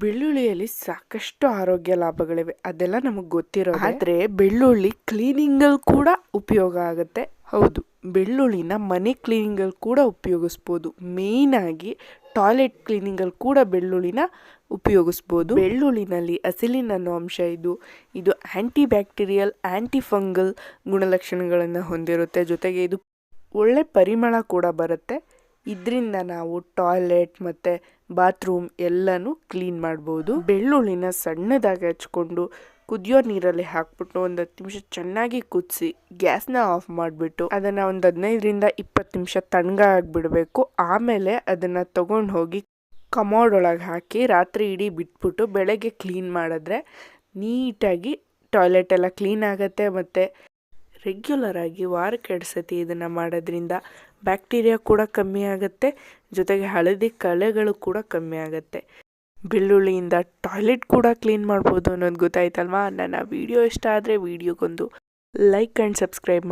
ಬೆಳ್ಳುಳ್ಳಿಯಲ್ಲಿ ಸಾಕಷ್ಟು ಆರೋಗ್ಯ ಲಾಭಗಳಿವೆ. ಅದೆಲ್ಲ ನಮಗೆ ಗೊತ್ತಿರೋ ಆದರೆ ಬೆಳ್ಳುಳ್ಳಿ ಕ್ಲೀನಿಂಗಲ್ಲಿ ಕೂಡ ಉಪಯೋಗ ಆಗುತ್ತೆ. ಹೌದು ಬೆಳ್ಳುಳ್ಳಿನ ಮನೆ ಕ್ಲೀನಿಂಗಲ್ಲಿ ಕೂಡ ಉಪಯೋಗಿಸ್ಬೋದು. ಮೇಯ್ನಾಗಿ ಟಾಯ್ಲೆಟ್ ಕ್ಲೀನಿಂಗಲ್ಲಿ ಕೂಡ ಬೆಳ್ಳುಳ್ಳಿನ ಉಪಯೋಗಿಸ್ಬೋದು. ಬೆಳ್ಳುಳ್ಳಿನಲ್ಲಿ ಅಸಿಲಿನ್ ಅನ್ನೋ ಅಂಶ ಇದು ಇದು ಆ್ಯಂಟಿ ಬ್ಯಾಕ್ಟೀರಿಯಲ್ ಆ್ಯಂಟಿ ಫಂಗಲ್ ಗುಣಲಕ್ಷಣಗಳನ್ನು ಹೊಂದಿರುತ್ತೆ. ಜೊತೆಗೆ ಇದು ಒಳ್ಳೆ ಪರಿಮಳ ಕೂಡ ಬರುತ್ತೆ. ಇದರಿಂದ ನಾವು ಟಾಯ್ಲೆಟ್ ಮತ್ತು ಬಾತ್ರೂಮ್ ಎಲ್ಲನೂ ಕ್ಲೀನ್ ಮಾಡ್ಬೋದು. ಬೆಳ್ಳುಳ್ಳಿನ ಸಣ್ಣದಾಗಿ ಹಚ್ಕೊಂಡು ಕುದಿಯೋ ನೀರಲ್ಲಿ ಹಾಕ್ಬಿಟ್ಟು ಒಂದು ಹತ್ತು ನಿಮಿಷ ಚೆನ್ನಾಗಿ ಕುದಿಸಿ ಗ್ಯಾಸ್ನ ಆಫ್ ಮಾಡಿಬಿಟ್ಟು ಅದನ್ನು ಒಂದು ಹದಿನೈದರಿಂದ ಇಪ್ಪತ್ತು ನಿಮಿಷ ತಣ್ಣಗಾಗ್ಬಿಡಬೇಕು ಆಮೇಲೆ ಅದನ್ನು ತಗೊಂಡು ಹೋಗಿ ಕಮೋಡ್ ಒಳಗೆ ಹಾಕಿ ರಾತ್ರಿ ಇಡೀ ಬಿಟ್ಬಿಟ್ಟು ಬೆಳಗ್ಗೆ ಕ್ಲೀನ್ ಮಾಡಿದ್ರೆ ನೀಟಾಗಿ ಟಾಯ್ಲೆಟ್ ಎಲ್ಲ ಕ್ಲೀನ್ ಆಗುತ್ತೆ ಮತ್ತು ರೆಗ್ಯುಲರ್ ಆಗಿ ವಾರಕ್ಕೆ ಎರಡು ಸತಿ ಇದನ್ನು ಮಾಡೋದ್ರಿಂದ ಬ್ಯಾಕ್ಟೀರಿಯಾ ಕೂಡ ಕಮ್ಮಿ ಆಗುತ್ತೆ. ಜೊತೆಗೆ ಹಳದಿ ಕಳೆಗಳು ಕೂಡ ಕಮ್ಮಿ ಆಗುತ್ತೆ. ಬೆಳ್ಳುಳ್ಳಿಯಿಂದ ಟಾಯ್ಲೆಟ್ ಕೂಡ ಕ್ಲೀನ್ ಮಾಡ್ಬೋದು ಅನ್ನೋದು ಗೊತ್ತಾಯ್ತಲ್ವಾ? ನನ್ನ ವಿಡಿಯೋ ಇಷ್ಟ ಆದರೆ ವಿಡಿಯೋಗೊಂದು ಲೈಕ್ ಆ್ಯಂಡ್ ಸಬ್ಸ್ಕ್ರೈಬ್ ಮಾಡಿ